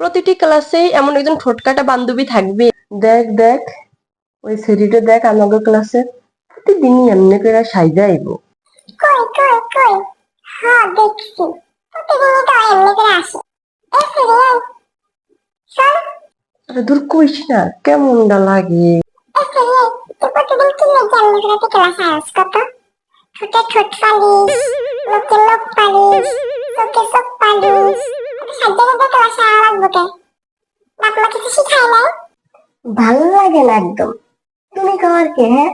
প্রতিটি ক্লাসে এমন একজন ঠোটকাটা বান্ধবী থাকবে। দেখ দেখ ওই সেরিটা দেখ আমাদের ক্লাসে প্রতিদিনই এমনি করে সাইজা আইব কই কই কই? হ্যাঁ দেখছি। প্রতিদিনই তো এমনি করে আসে। এ ফিরে শোন। আরে দূর কইস না কেমন কেমনটা লাগে? এ ফিরে তুই প্রতিদিন কি লেগে? এমনি করে তুই ক্লাসে আসস কত? ঠোঁটে ঠোঁট পালিস মুখে মুখ পালিস চোখে চোখ পালিস সাজ্জা ক্লাসে আওয়া কে বাপ মা কিছু শিখায় নাই? ভালো লাগে না একদম। তুমি খাওয়ার কে হ্যাঁ?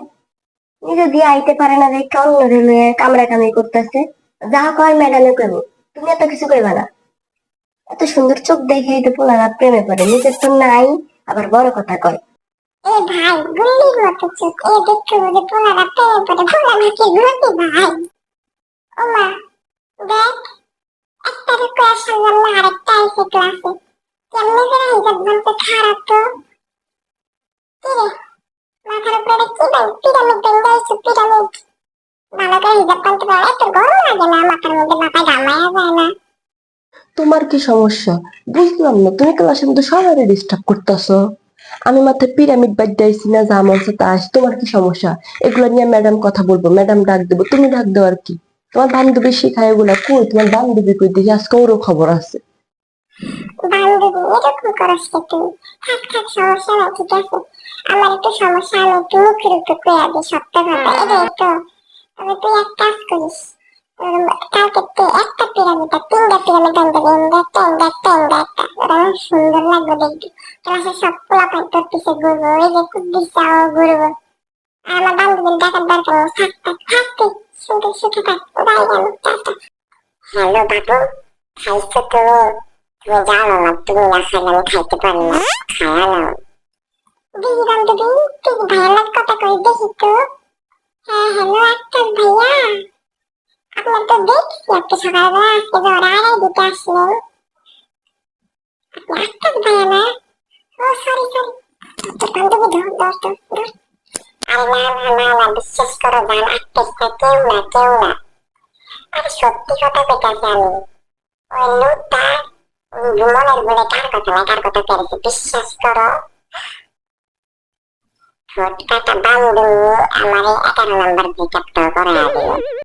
নিজে দিয়ে আইতে পারে না দেখে অন্য রেলে কামড়া কামড়ি করতেছে। যা কর ম্যাডামে কইব। তুমি এত কিছু কইবা না। এত সুন্দর চোখ দেখে তো পোলারা প্রেমে পড়ে। নিজের তো নাই আবার বড় কথা কয়। এ ভাই গুল্লির মতো চোখ। এ দেখতে বুঝে পোলারা প্রেমে পড়ে। পোলা নাকি ঘুরতে ভাই। দেখ একটা রিকোয়েস্ট সামলাম না আরেকটা আইসে ক্লাসে। বলতে খারাপ তো? মাথার উপরে কি ভাই? পিরামিড ভালো করে পারে, এত গরম লাগে না, মাথার মধ্যে মাথায় যায় না। তোমার কি সমস্যা? বুঝলাম না, তুমি ক্লাসের মধ্যে সবাই ডিস্টার্ব করতেছো। আমি মাথায় পিরামিড বাদ দিয়েছি না, যা তা আস তোমার কি সমস্যা? এগুলো নিয়ে ম্যাডাম কথা বলব ম্যাডাম ডাক দেবো, তুমি ডাক দেও আর কি। তোমার বান্ধবী শিখায় এগুলা কই? তোমার বান্ধবী কই দেখি? আজকে ওরও খবর আছে। বান্ধবী, এরকম করস কে তুই? থাক থাক, সমস্যা নাই, ঠিক আছে। আমার একটু সমস্যা, আমি একটু মুখের উপর কইয়া দিই সত্য কথা এটা তো। তবে তুই এক কাজ করিস। কালকে একটা পিরামিড, আর তিনটা পিরামিড আনতে ইন্দা একটা একটা ইন্দা একটা। ওটা আমার সুন্দর লাগবে দেখবি ক্লাসে সব পোলা পাই তোর পিছে ঘুরবো ওই যে কুদ্দির চাও, ঘুরবো। আমার বান্ধবীর দেখার দরকার নেই। থাক থাক থাক তুই, সুখে সুখে থাক। বাই গেল হ্যালো, বাবু, খাইছো তুমি তুমি জানো না তুমি না খাইলে আমি খাইতে পারি না খায়া নাও দিদি বান্ধবী তুই ভাইয়ার কথা কই দেখি তো হ্যাঁ হ্যালো আক্তার ভাইয়া আপনার তো দেখছি আপনি সকালবেলা আজকে জ্বর আড়াই দিতে আসলেন আপনি আক্তার ভাইয়া না ও সরি সরি তোর বান্ধবী ধর ধর ধর ধর আরে না না না না বিশ্বাস করো জান আক্তার কেউ না কেউ না আরে সত্যি কথা কইতাছি আমি ওই লোকটা মনের বলে কার কথা না কার কথা পেরেছে বিশ্বাস করো ঠোঁট কাটা বান্ধবী আমার এগারো